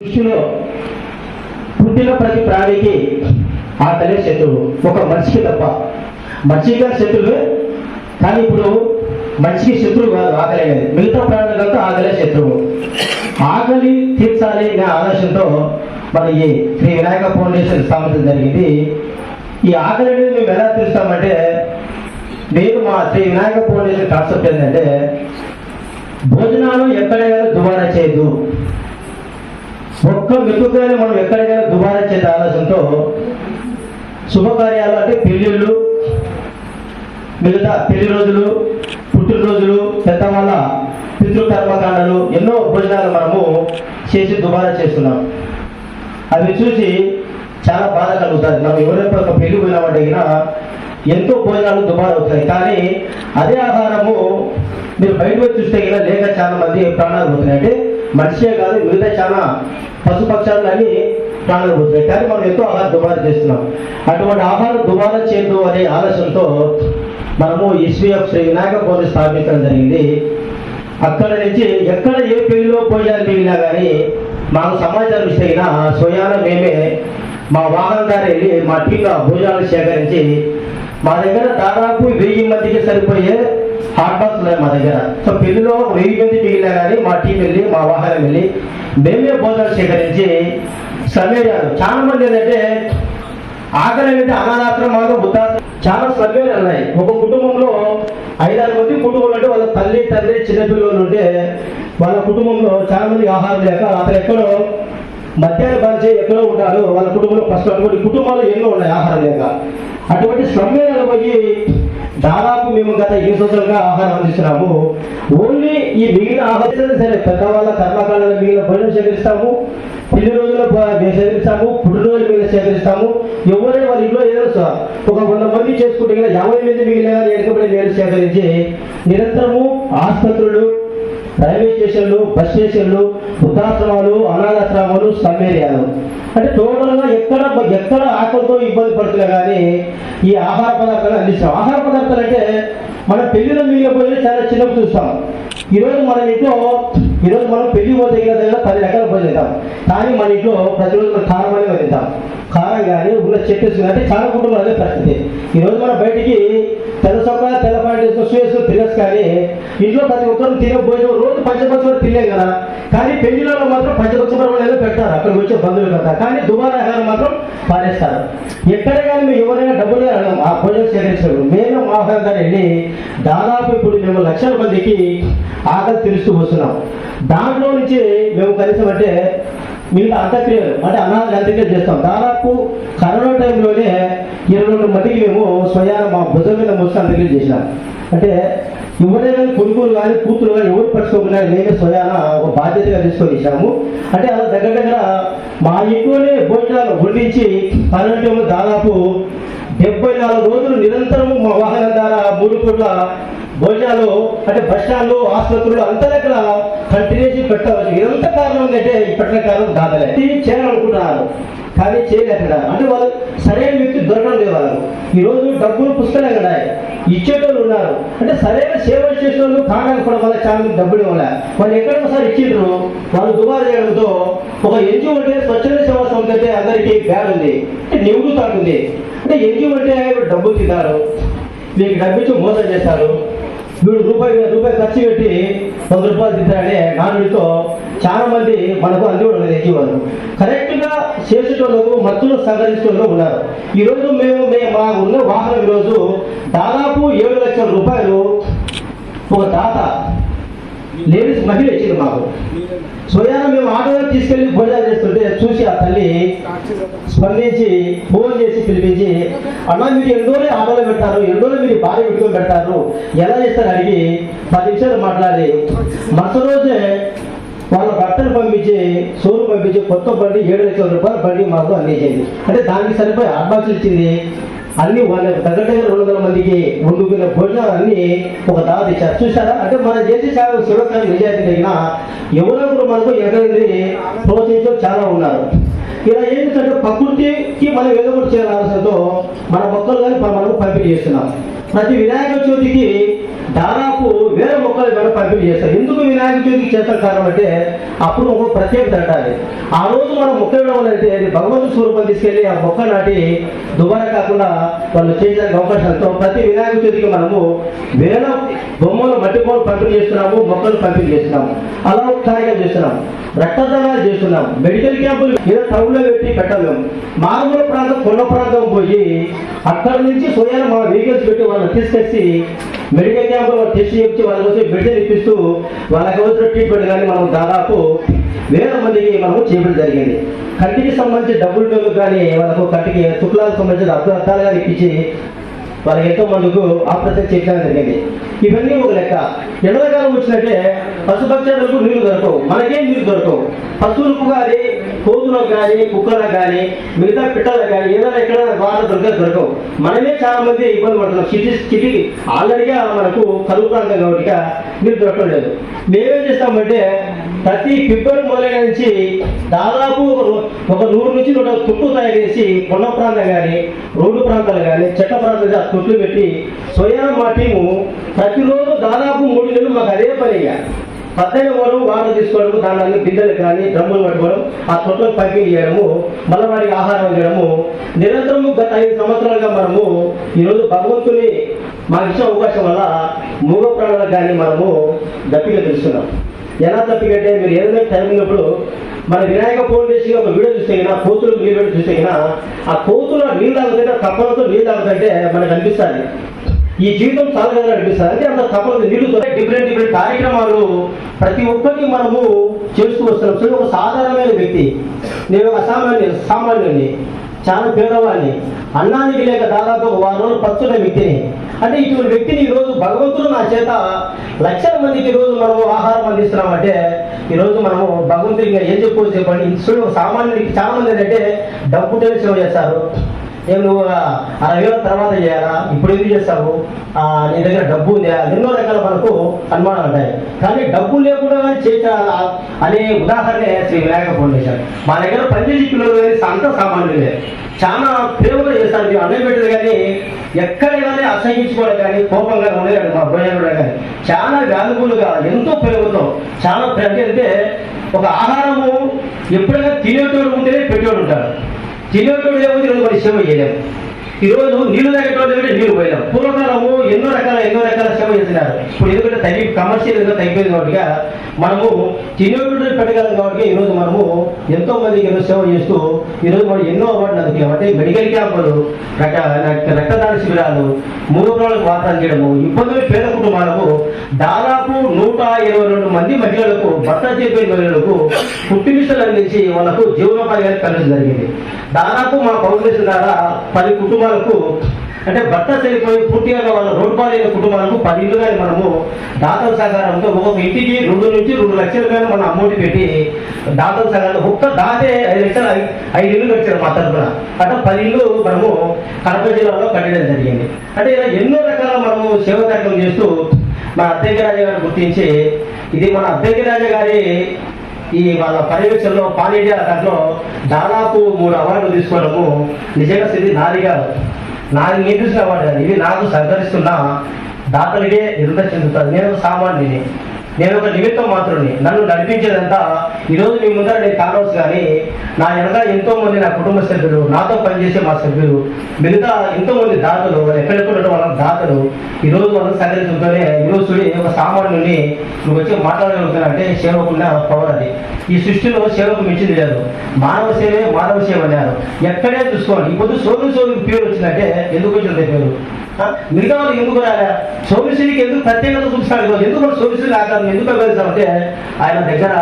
దృష్టిలో పుట్టిన ప్రతి ప్రాణికి ఆకలే శత్రువు ఒక మనిషికి తప్ప. మనిషికి కానీ శత్రువే కానీ ఇప్పుడు మనిషికి శత్రువు కాదు ఆకలి అనేది మిగతా ప్రాణులతో ఆకలే శత్రువు. ఆకలి తీర్చాలి అనే ఆలోచనతో మన ఈ శ్రీ వినాయక ఫౌండేషన్ స్థాపించడం జరిగింది. ఈ ఆకలి అనేది మేము ఎలా తీరుస్తామంటే నేను మా శ్రీ వినాయక ఫౌండేషన్ కాన్సెప్ట్ ఏంటంటే భోజనాలు ఎక్కడైనా దుబారా చేయదు. ఒక్క మెతుకుగానే మనం ఎక్కడికైనా దుబారా చేసే ఆలోచనతో శుభకార్యాలు అంటే పెళ్ళిళ్ళు మిగతా పెళ్ళి రోజులు పుట్టినరోజులు పెద్దవాళ్ళ పితృకర్మకాండలు ఎన్నో భోజనాలు మనము చేసి దుబారా చేస్తున్నాం. అవి చూసి చాలా బాధ కలుగుతుంది. మనం ఎవరైనా ఒక పెళ్ళి పోయినామంటే ఎంతో భోజనాలు దుబారా అవుతాయి కానీ అదే ఆహారము మీరు బయటకు వచ్చి చూస్తే గిన లేక చాలా మంది ప్రాణాలు పోతున్నాయి. అంటే మనిషే కాదు మిగతా చాలా పశుపక్షాలు అని ప్రాణాలు పోతున్నాయి కానీ మనం ఎంతో ఆహారం దుబారా చేస్తున్నాం. అటువంటి ఆహారం దుబారా చేయదు అనే ఆలోచనతో మనము ఎస్వీఎఫ్ శ్రీ వినాయక పోటీ స్థాపించడం జరిగింది. అక్కడ నుంచి ఎక్కడ ఏ పెళ్ళిలో భోజనాలు మిగిలినా కానీ మాకు సమాచారం ఇస్తే స్వయాన మేమే మా వాహనదారు వెళ్ళి మా టీంలో భోజనాలు సేకరించి మా దగ్గర దాదాపు వెయ్యి మందికి సరిపోయే హాట్ లేదు ఉన్నాయి మా దగ్గర. సో పెళ్ళిలో వెయ్యి మంది మిగిలినా కానీ మా టీం వెళ్ళి మా వాహనం వెళ్ళి మేమే భోజనాలు సేకరించి సమేయాలు చాలా మంది ఏంటంటే ఆకలి అనేది అనాథాశ్రమాలు వృద్ధాశ్రమాలు చాలా సభ్యులు ఉన్నాయి. ఒక కుటుంబంలో ఐదారు మంది కుటుంబాలు అంటే వాళ్ళ తల్లి తండ్రి చిన్నపిల్లలు ఉంటే వాళ్ళ కుటుంబంలో చాలా మంది ఆహారం లేక అతను ఎక్కడో మద్యాన్ని పరిచయం ఎక్కడో ఉంటారు వాళ్ళ కుటుంబంలో ఫస్ట్ అటువంటి కుటుంబాలు ఎన్నో ఉన్నాయి ఆహారం లేక అటువంటి సమ్మెలను పోయి దాదాపు మేము గత ఎన్ని సంవత్సరాలుగా ఆహారం అందిస్తున్నాము. ఓన్లీ ఈ మిగిలిన ఆహారం సరే పెద్దవాళ్ళ కర్మకాలలో మిగిలిన భోజనం సేకరిస్తాము. పెళ్ళి రోజుల మేము సేకరిస్తాము. పుట్టినరోజు మీద సేకరిస్తాము. ఎవరైనా వాళ్ళ ఇంట్లో ఏదో ఒక వంద మంది చేసుకుంటే కనుక యాభై మంది మిగిలిన కానీ ఎడకబడి నేను సేకరించి నిరంతరము ఆసుపత్రులు రైల్వే స్టేషన్లు బస్ స్టేషన్లు వృద్ధాశ్రమాలు అనాథాశ్రమాలు సమ్మేరియాలు అంటే టోటల్గా ఎక్కడ ఎక్కడ ఆకలితో ఇబ్బంది పడుతున్నా కానీ ఈ ఆహార పదార్థాలు అందిస్తాం. ఆహార పదార్థాలు అంటే మన పెళ్ళిలో మిగిలిపోయి చాలా చిన్నప్పుడు చూస్తాం. ఈరోజు మన ఇంట్లో ఈరోజు మనం పెళ్ళి పోతే దగ్గర పది రకాల భోజనం కానీ మన ఇంట్లో ప్రతిరోజు మనం కారం అనేది కారం కానీ ఉన్న చెట్టు అంటే చాలా కుటుంబాలు అదే పరిస్థితి. ఈరోజు మనం బయటికి తెల్ల చొక్కా తెల్ల తినచ్చు కానీ ఇంట్లో ప్రతి ఒక్కరు తినే భోజనం రోజు పంచపక్షులు తినే కదా. కానీ పెళ్ళిలో మాత్రం పంచపక్షులు ఏదో పెడతారు అక్కడికి వచ్చే బంధువులు కదా కానీ దుబారా ఆహారం మాత్రం పారేస్తారు. ఎక్కడ కానీ మేము ఎవరైనా డబ్బులు అడగం ఆ భోజనం సేకరించారు మేము మా ఆహారం వెళ్ళి దాదాపు ఇప్పుడు మేము లక్షల మందికి ఆకలి తెలుస్తూ వస్తున్నాం. దాంట్లో నుంచి మేము కలిసి అంటే మిగతా అంత్యక్రియలు అంటే అనాథ అంత్యక్రియలు చేస్తాం. దాదాపు కరోనా టైంలోనే ఇరవై రెండు మందికి మేము స్వయాన మా భుజం మీద మోసుకు అంత్యక్రియలు చేసినాం. అంటే ఎవరైనా కొడుకులు కానీ కూతురు కానీ ఎవరు పట్టుకోకుండా నేనే స్వయాన ఒక బాధ్యతగా తీసుకొని ఇచ్చాము అంటే అలా దగ్గర దగ్గర మా ఇంట్లోనే భోజనాలు వండించి కరోనా టైంలో దాదాపు డెబ్బై నాలుగు రోజులు నిరంతరము మా వాహనం ద్వారా మూడు పూట్ల భోజనాలు అంటే బస్ స్టాండ్లు ఆసుపత్రులు అంత దగ్గర కంటిన్యూస్ పెట్టవచ్చు. ఎంత కారణం ఏంటంటే ఇప్పటికే కారణం దాదలే ఇది చేయాలనుకుంటున్నారు. కానీ చేయలేకపోయినారు అంటే వాళ్ళు సరైన వ్యక్తి దొరకడం లేదు వాళ్ళకు. ఈరోజు డబ్బులు పుస్తకాలు కదా ఇచ్చేటోళ్ళు ఉన్నారు. అంటే సరైన సేవ చేసే వాళ్ళు కాకపోవడం వల్ల చాలా మంది డబ్బులు ఇవ్వలే? వాళ్ళు ఎక్కడోసారి ఇచ్చిండ్రు. వాళ్ళు దుబారు చేయడంతో ఒక ఎన్జిఓ అంటే స్వచ్ఛంద సేవా సంస్థ అయితే అందరికీ బ్యాడ్ ఉంది. అంటే నివృత్తి ఉంది అంటే ఎన్జిఓ అంటే డబ్బులు తిన్నారు మీకు డబ్బిచ్చి మోసం చేశారు వీడు రూపాయి రూపాయి ఖర్చు పెట్టి వంద రూపాయలు తింటారనే నానుడితో చాలా మంది మనకు అందివ్వడం లేదు ఉన్నది కరెక్ట్గా చేసేటోళ్ళకు మత్తులు సహకరించేటోళ్ళు ఉన్నారు. ఈరోజు మేము మేము మా ఉన్న వాహనం ఈరోజు దాదాపు ఏడు లక్షల రూపాయలు ఒక తాత లేడీస్ మహిళ ఇచ్చింది మాకు. సోయాన మేము ఆటోలో తీసుకెళ్ళి భోజనాలు చేస్తుంటే చూసి ఆ తల్లి స్పందించి ఫోన్ చేసి పిలిపించి అన్న మీరు ఎన్ని రోజులు ఆటోలో పెడతారు? ఎన్ని రోజులు మీరు భార్య పెట్టుకొని పెడతారు? ఎలా చేస్తారు? అడిగి పది నిమిషాలు మాట్లాడి మరుసటి రోజే వాళ్ళ భర్తను పంపించి సోరు పంపించి కొత్త బండి ఏడు లక్షల రూపాయల బండి మాకు అందించింది. అంటే దానికి సరిపోయి అడ్వాన్సులు ఇచ్చింది అన్ని వాళ్ళ దగ్గర రెండు వందల మందికి వండుకున్న భోజనాలు అన్ని ఒక దాత ఇచ్చారు. చూసారా అంటే మనం చేసే సేవ శివకాయ నిజాయితీ కలిగిన ఎవరెవరు మనకు ఎక్కడ ప్రోత్సహించడం చాలా ఉన్నారు. ఇలా ఏంటంటే ప్రకృతికి మనం ఏదో ఒకటి చేయాలని ఆలోచనతో మన మొక్కలు కానీ మనం పంపిణీ చేస్తున్నాం ప్రతి వినాయక చవితికి దాదాపు వేల మొక్కలు మనం పంపిణీ చేస్తారు. ఎందుకు వినాయక చవితికి చేస్తారు కారణం అంటే అప్పుడు ఒక ప్రత్యేకత అంటారు ఆ రోజు మనం మొక్క ఇవ్వడం అది భగవంతు స్వరూపం తీసుకెళ్ళి ఆ మొక్క నాటి దుబారా కాకుండా వాళ్ళు చేయడానికి అవకాశాలతో ప్రతి వినాయక చవితికి మనము వేల బొమ్మలు మట్టి బొమ్మలు పంపిణీ చేస్తున్నాము మొక్కలు పంపిణీ చేస్తున్నాము. అలా ఒకసారిగా చేస్తున్నాం రక్తదానాలు చేస్తున్నాం మెడికల్ క్యాంపులు ఏదో టౌన్లో పెట్టి పెట్టలేము. మారుమూల ప్రాంతం కొండ ప్రాంతం పోయి అక్కడ నుంచి సోయాలు మా వెహికల్స్ పెట్టి వాళ్ళని తీసుకొచ్చి మెడికల్ క్యాంపులో వాళ్ళు టెస్ట్ చేయించి వాళ్ళ కోసం మెడిసిన్ ఇప్పిస్తూ వాళ్ళకి వచ్చిన ట్రీట్మెంట్ కానీ మనం దాదాపు వేల మందికి మనము చేయడం జరిగింది. కంటికి సంబంధించి డబ్బులు డబ్బులు కానీ వాళ్ళకు కంటికి శుక్లాలకు సంబంధించిన అర్థాలు కానీ ఇప్పించి వాళ్ళకి ఎంతో మందుకు ఆపరేషన్ చేయడం జరిగింది. ఇవన్నీ ఒక లెక్క. ఎండాకాలం వచ్చినట్టే పశుపక్షాలకు నీళ్ళు దొరకవు. మనకేం నీళ్ళు దొరకవు. పశువులకు కానీ కోతులకు కానీ కుక్కలకు కానీ మిగతా పిట్టలకు కానీ ఏదైనా ఎక్కడ వాటర్ దొరక దొరకవు. మనమే చాలా మంది ఇబ్బంది పడుతున్నాం. సిటీ సిటీకి ఆల్రెడీగా మనకు కలుగు ప్రాంతం కాబట్టి నీళ్ళు దొరకడం లేదు మేమేం చేస్తామంటే ప్రతి ఫిబ్రవరి మొదలైన నుంచి దాదాపు ఒక నూరు నుంచి నూట తుట్టు తయారు చేసి కొండ ప్రాంతం కానీ రోడ్డు ప్రాంతాలు కానీ చెట్ల ప్రాంతాలు ఆ తుట్లు పెట్టి స్వయం మా టీము ప్రతిరోజు దాదాపు మూడు నెలలు మాకు అదే పనిగా పద్దెనిమిది వాళ్ళు వాటర్ తీసుకోవడం దాని బిందెలు కానీ డ్రమ్ములు పట్టుకోవడం ఆ తొట్లకు పంపిణీ చేయడము మళ్ళీ వారికి ఆహారం చేయడము నిరంతరము గత ఐదు సంవత్సరాలుగా మనము ఈరోజు భగవంతుని మాకు ఇచ్చిన అవకాశం వల్ల మూగ ప్రాణాలకు కానీ మనము దప్పిక తెలుస్తున్నాం. ఎలా తప్పికంటే మీరు ఏదైనా టైం ఉన్నప్పుడు మన వినాయక ఫౌండేషన్ ఒక వీడియో చూస్తే అయినా కోతులు నీళ్ళు పెట్టి చూస్తే అయినా ఆ కోతుల నీళ్ళు తాగుతుంటే తప్పలతో నీళ్ళు తాగుతుంటే మనకు అనిపిస్తుంది. ఈ జీవితం చాలా కదా అనిపిస్తుంది అంటే అంత తప్పదు నీళ్ళు డిఫరెంట్ డిఫరెంట్ కార్యక్రమాలు ప్రతి ఒక్కటి మనము చేస్తూ వస్తున్నాం. సో ఒక సాధారణమైన వ్యక్తి నేను ఒక సామాన్య సామాన్యుని చాలా పేదవాడిని అన్నానికి లేక దాదాపు ఒక వారం రోజులు పచ్చున్న వ్యక్తిని. అంటే ఇటువంటి వ్యక్తిని ఈ రోజు భగవంతుడు నా చేత లక్షల మందికి ఈరోజు రోజు మనము ఆహారం అందిస్తున్నామంటే అంటే ఈరోజు మనము భగవంతుడిగా ఏం చెప్పుకోవచ్చు చెప్పండి? సామాన్యుడికి చాలా మంది ఏంటంటే డబ్బు టెన్షన్ చేస్తారు. ఏం నువ్వు అరవై వేల తర్వాత చేయాలా ఇప్పుడు ఎందుకు చేస్తావు? నీ దగ్గర డబ్బు ఉందా? ఎన్నో రకాల మనకు అనుమానాలు ఉంటాయి. కానీ డబ్బు లేకుండా కానీ అనే ఉదాహరణే శ్రీ వినాయక ఫౌండేషన్. మా దగ్గర పనిచేసి పిల్లలు అంత సామాన్యులే చాలా ప్రేమగా చేస్తారు మేము అన్నం పెట్టదు కానీ ఎక్కడైనా అసహించుకోవడం కానీ కోపం కానీ ఉండేది మా భోజనం కానీ. చాలా వాల్యుబుల్గా ఎంతో ప్రేమతో చాలా ప్రేమ అంటే ఒక ఆహారము ఎప్పుడైనా తినేటోడు ఉంటేనే పెట్టేవాడు ఉంటారు తినేటోడు లేకపోతే ఈరోజు మరి సేవ చేయలేము ఈరోజు నీళ్ళు తాగేటోడు దగ్గర నీళ్ళు పోయినాం. పూర్వకాలము ఎన్నో రకాల ఎన్నో రకాల సేవ చేసినారు. ఇప్పుడు ఎందుకంటే తగ్గి కమర్షియల్గా తగ్గిపోయింది కాబట్టి మనము తినేటువంటి పెట్టగలం కాబట్టి ఈరోజు మనము ఎంతో మందికి ఎన్నో సేవ చేస్తూ ఈరోజు మనం ఎన్నో అవార్డులు అందుకున్నాం. అంటే మెడికల్ క్యాంపులు రక రక్తదాన శిబిరాలు మూడు రోజులకు వాతావరణం చేయడము ఇబ్బందులు పేద కుటుంబాలకు దాదాపు నూట ఇరవై రెండు మంది మహిళలకు భర్త చెప్పిన మహిళలకు పుట్టినిష్టలు అందించి వాళ్ళకు జీవనోపాధి కలిసి జరిగింది. దాదాపు మా ఫౌండేషన్ ద్వారా పది కుటుంబాలకు అంటే భర్త చనిపోయి పూర్తిగా వాళ్ళ రోడ్డు పాలైన కుటుంబాలకు పది ఇల్లు కానీ మనము దాతల సహకారంతో ఒక్కొక్క ఇంటికి రెండు నుంచి రెండు లక్షల కానీ మనం అమౌంట్ పెట్టి దాతల సహకారం ఒక్క దాతే ఐదు లక్షలు ఐదు ఇల్లు కట్టారు మా తరఫున అంటే పది ఇల్లు మనము కడప జిల్లాలో కట్టడం జరిగింది. అంటే ఇలా ఎన్నో రకాల మనము సేవ కార్యక్రమం చేస్తూ మన అద్దెకి రాజా గారు గుర్తించి ఇది మన అద్దెకి రాజా గారి ఈ వాళ్ళ పర్యవేక్షణలో పాల్ ఇండియా దాంట్లో దాదాపు మూడు అవార్డులు తీసుకోవడము నిజంగా స్థితి కాదు నాది నియమించిన అవార్డు కాదు ఇది నాకు సహకరిస్తున్న. దాతలకే ఎదుట చెందుతారు. నేను సామాన్యుని నేను ఒక నిమిత్తం మాత్రుని నన్ను నడిపించేదంతా ఈరోజు మీ ముందర నేను కానవచ్చు కానీ నా వెనక ఎంతో మంది నా కుటుంబ సభ్యులు నాతో పనిచేసే మా సభ్యులు మిగతా ఎంతో మంది దాతలు ఎక్కడెక్కడ వాళ్ళ దాతలు ఈ రోజు మనం సహకరించుకుంటూనే ఈరోజు చూడి ఒక సామాన్యుని నువ్వు వచ్చి మాట్లాడగలుగుతానంటే అంటే సేవకున్న పవర్ అది. ఈ సృష్టిలో సేవకు మించింది లేదు. మానవ సేవే మానవ సేవ అన్నారు. ఎక్కడే చూసుకోండి. ఇప్పుడు సోను సోను పేరు వచ్చిందంటే ఎందుకు వచ్చింది పేరు? మిగతా వాళ్ళు ఎందుకు రాలే? సోమిశ్రీకి ఎందుకు ప్రత్యేకత చూపిస్తాడు ఎందుకు సోమిశ్రీ ఆకారం ఎందుకు వెళ్తామంటే ఆయన దగ్గర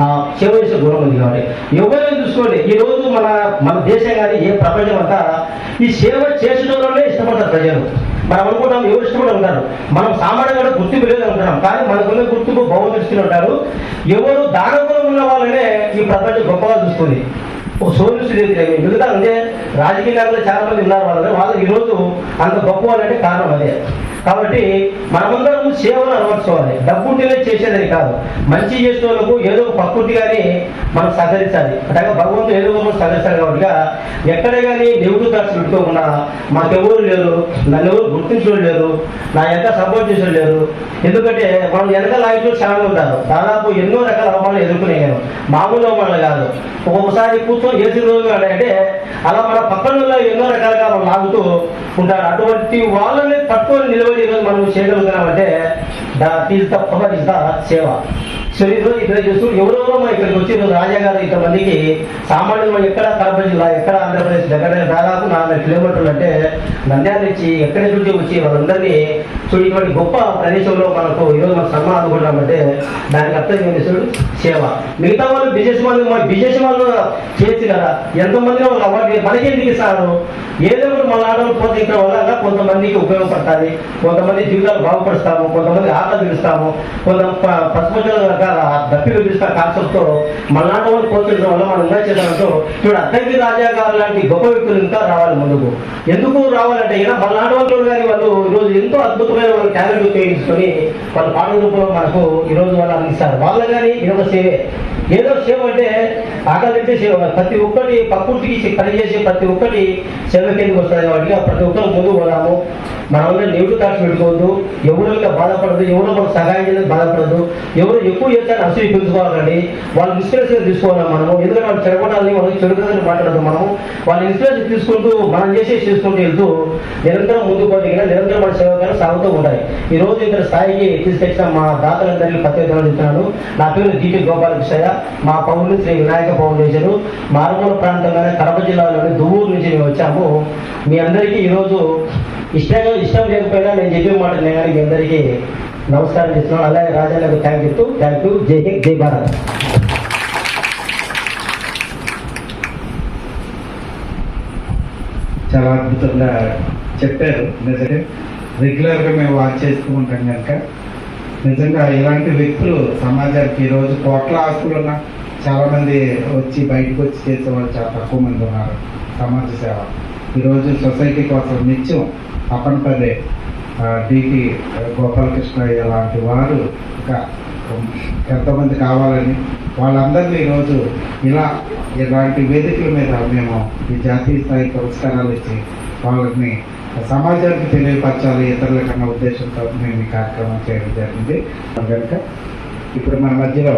ఆ, సేవ గుణం ఉంది కాబట్టి. ఎవరైనా చూసుకోండి. ఈ రోజు మన మన దేశం కానీ ఏ ప్రపంచం అంతా ఈ సేవ చేసేటోళ్ళనే ఇష్టపడతారు ప్రజలు. మనం అనుకుంటాం ఎవరు ఇష్టపడి ఉంటారు? మనం సామాన్యంగా గుర్తింపు లేదు అనుకుంటాం. కానీ మనకున్న గుర్తింపు భగవంతుడు ఉంటారు. ఎవరు దానగుణం ఉన్న వాళ్ళనే ఈ ప్రపంచం గొప్పగా చూస్తుంది. ఓ సోలు మిగతా అంటే రాజకీయ నాయకులు చాలా మంది ఉన్నారు వాళ్ళు వాళ్ళకి ఈరోజు అంత గొప్ప అనేది కారణం అదే. కాబట్టి మనమందరం సేవలు అలవర్చుకోవాలి. డబ్బు ఉంటేనే చేసేదని కాదు. మంచి చేసిన వాళ్ళకు ఏదో ఒక కానీ మనం సహకరించాలి. అలాగే భగవంతుడు ఏదో మనం సహకరిస్తాడు కాబట్టి ఎక్కడ కానీ దేవుడు థాట్స్ పెట్టుకోకుండా మాకెవరు లేరు నన్ను ఎవరు గుర్తించడం లేరు నా ఎంత సపోర్ట్ చేసడం లేరు. ఎందుకంటే మనం వెనక లాయకులు చాలా ఉంటారు. దాదాపు ఎన్నో రకాల అవమానాలు ఎదుర్కొనే నేను. మామూలు అవమానాలు కాదు. ఒక్కొక్కసారి ప్రభుత్వం ఏసీ రోజు అంటే అలా మన పక్కనలో ఎన్నో రకాలుగా మనం లాగుతూ ఉంటారు. అటువంటి వాళ్ళని తక్కువ నిలబడి ఈరోజు మనం చేయగలుగుతున్నామంటే the the power is the సేవ. సో ఈరోజు ఇక్కడ చూస్తూ ఎవరెవరో మా ఇక్కడికి వచ్చి ఈరోజు రాజా గారు ఇంతమందికి సామాన్యులు ఎక్కడ కడప జిల్లా ఎక్కడ ఆంధ్రప్రదేశ్ దగ్గర దాదాపు నాలుగు కిలోమీటర్లు అంటే నంద్యాల నుంచి ఎక్కడి నుంచి వచ్చి వాళ్ళందరినీ సో ఇటువంటి గొప్ప ప్రదేశంలో మనకు ఈరోజు మన సన్మానం అనుకుంటామంటే దానికి అర్థం ఏం చూడు? సేవ. మిగతా వాళ్ళు బిజినెస్ వాళ్ళు మన బిజినెస్ వాళ్ళు చేసి కదా. ఎంతమంది వాళ్ళు అవార్డు మనకి ఎందుకు ఇస్తారు ఏదో ఒకటి మన ఆడవాళ్ళు ఇక్కడ వల్ల కొంతమందికి ఉపయోగపడుతుంది. కొంతమంది జీవితాలు బాగుపరుస్తాము. కొంతమంది ఆట పిలుస్తాము కొంత పసుపు పసుపచ్చల రకాల దప్పిలు పిలుస్తా కాన్సెప్ట్ మన వాళ్ళు ప్రోత్సహించడం వల్ల మనం ఇంకా చేద్దామంటూ ఇప్పుడు అద్దంకి రాజా గారు లాంటి గొప్ప వ్యక్తులు ఇంకా రావాలి ముందుకు. ఎందుకు రావాలంటే ఇలా మన వాళ్ళు కానీ వాళ్ళు ఈరోజు ఎంతో అద్భుతమైన వాళ్ళ టాలెంట్ ఉపయోగించుకొని వాళ్ళ పాటల రూపంలో మనకు ఈరోజు వాళ్ళు అందిస్తారు. వాళ్ళ కానీ ఇదొక సేవే. ఏదో సేవ అంటే ఆకలింటే సేవ ప్రతి ఒక్కటి పక్కుర్తికి పనిచేసే ప్రతి ఒక్కటి సేవ కిందకి వస్తుంది కాబట్టి ప్రతి ఒక్కరు ముందు పోదాము. మనం నెగిటివ్ థాట్స్ పెట్టుకోవద్దు. ఎవరు బాధపడదు ఎవరు మనకు సహాయం చేయడానికి బాధపడదు ఎవరు ఎక్కువ చేస్తారని అసలు పెంచుకోవాలండి వాళ్ళు ఇన్స్పిరేషన్ తీసుకోవాలి మనము ఎందుకంటే వాళ్ళు చెడగొట్టాలని మనం చెడుకదని మాట్లాడదు మనము వాళ్ళ ఇన్స్పిరేషన్ తీసుకుంటూ మనం చేసే చేసుకుంటూ వెళ్తూ నిరంతరం ముందుకు పోతే నిరంతరం మన సేవకాలు సాగుతూ ఉంటాయి. ఈ రోజు ఇక్కడ స్థాయికి తీసుకొచ్చిన మా దాతలందరికీ ప్రత్యేకంగా చెప్తున్నాను. నా పేరు దీపి గోపాలకృష్ణయ్య. మా పౌరులు శ్రీ వినాయక ఫౌండేషన్. మారుమూల ప్రాంతంలోనే కడప జిల్లాలోని దువ్వూరు నుంచి మేము వచ్చాము. మీ అందరికీ ఈరోజు ఇష్టంగా ఇష్టం లేకపోయినా నేను చెప్పే మాట నేను మీ అందరికీ నమస్కారం చేస్తున్నాం. అలాగే రాజాలకు థ్యాంక్ చెప్తూ థ్యాంక్ యూ జై హింద్ జై భారత్. చాలా అద్భుతంగా చెప్పారు. నిజంగా రెగ్యులర్గా మేము వాచ్ చేస్తూ ఉంటాం కనుక. నిజంగా ఇలాంటి వ్యక్తులు సమాజానికి ఈరోజు కోట్ల ఆస్తులు ఉన్న చాలామంది వచ్చి బయటకు వచ్చి చేసేవాళ్ళు చాలా తక్కువ మంది ఉన్నారు. సమాజ సేవ. ఈరోజు సొసైటీ కోసం నిత్యం అప్పని పదే డిటి గోపాలకృష్ణయ్య లాంటి వారు ఇంకా ఎంతమంది కావాలని వాళ్ళందరినీ ఈరోజు ఇలా ఇలాంటి వేదికల మీద మేము ఈ జాతీయ స్థాయి పురస్కారాలు ఇచ్చి వాళ్ళని సమాజానికి తెలియపరచాలి ఇతరులకన్నా ఉద్దేశంతో మేము ఈ కార్యక్రమం చేయడం జరిగింది. కనుక ఇప్పుడు మన మధ్యలో